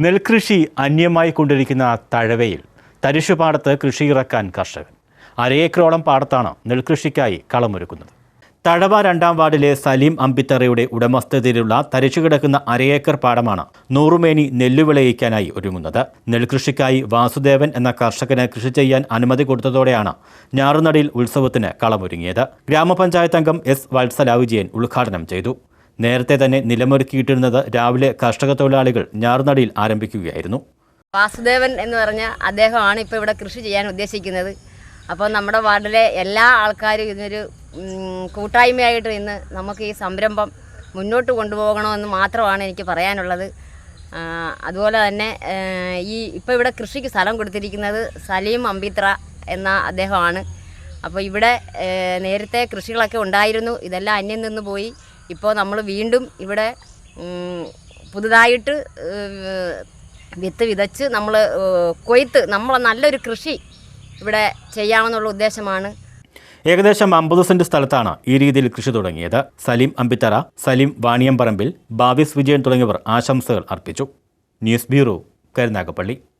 നെൽകൃഷി അന്യമായി കൊണ്ടിരിക്കുന്ന തഴവയിൽ തരിശുപാടത്ത് കൃഷി ഇറക്കാൻ കർഷകൻ. അരയേക്കറോളം പാടത്താണ് നെൽകൃഷിക്കായി കളമൊരുക്കുന്നത്. തഴവ രണ്ടാം വാർഡിലെ സലീം അമ്പിത്തറയുടെ ഉടമസ്ഥതയിലുള്ള തരിച്ചു കിടക്കുന്ന അരയേക്കർ പാടമാണ് നൂറുമേനി നെല്ല് വിളയിക്കാനായി ഒരുങ്ങുന്നത്. നെൽകൃഷിക്കായി വാസുദേവൻ എന്ന കർഷകന് കൃഷി ചെയ്യാൻ അനുമതി കൊടുത്തതോടെയാണ് ഞാറുനടിയിൽ ഉത്സവത്തിന് കളമൊരുങ്ങിയത്. ഗ്രാമപഞ്ചായത്ത് അംഗം എസ് വത്സല ഉദ്ഘാടനം ചെയ്തു. നേരത്തെ തന്നെ നിലമൊരുക്കിയിട്ടിരുന്നത് രാവിലെ കർഷക തൊഴിലാളികൾ ഞാറുനടിയിൽ ആരംഭിക്കുകയായിരുന്നു. വാസുദേവൻ എന്ന് പറഞ്ഞ അദ്ദേഹമാണ് ഇപ്പോൾ ഇവിടെ കൃഷി ചെയ്യാൻ ഉദ്ദേശിക്കുന്നത്. അപ്പോൾ നമ്മുടെ വാർഡിലെ എല്ലാ ആൾക്കാരും ഇതിനൊരു കൂട്ടായ്മയായിട്ട് ഇന്ന് നമുക്ക് ഈ സംരംഭം മുന്നോട്ട് കൊണ്ടുപോകണമെന്ന് മാത്രമാണ് എനിക്ക് പറയാനുള്ളത്. അതുപോലെ തന്നെ ഈ ഇപ്പോൾ ഇവിടെ കൃഷിക്ക് സ്ഥലം കൊടുത്തിരിക്കുന്നത് സലീം അമ്പിത്ര എന്ന അദ്ദേഹമാണ്. അപ്പോൾ ഇവിടെ നേരത്തെ കൃഷികളൊക്കെ ഉണ്ടായിരുന്നു. ഇതെല്ലാം അന്യം നിന്ന് പോയി. ഇപ്പോൾ നമ്മൾ വീണ്ടും ഇവിടെ പുതുതായിട്ട് വിത്ത് വിതച്ച് നമ്മൾ കൊയ്ത്ത് നമ്മൾ നല്ലൊരു കൃഷി ഇവിടെ ചെയ്യാമെന്നുള്ള ഉദ്ദേശമാണ്. ഏകദേശം അമ്പത് സെന്റ് സ്ഥലത്താണ് ഈ രീതിയിൽ കൃഷി തുടങ്ങിയത്. സലീം അമ്പിത്തറ സലീം വാണിയമ്പറമ്പിൽ ബാവിസ് വിജയൻ തുടങ്ങിയവർ ആശംസകൾ അർപ്പിച്ചു. News bureau Karunagappally.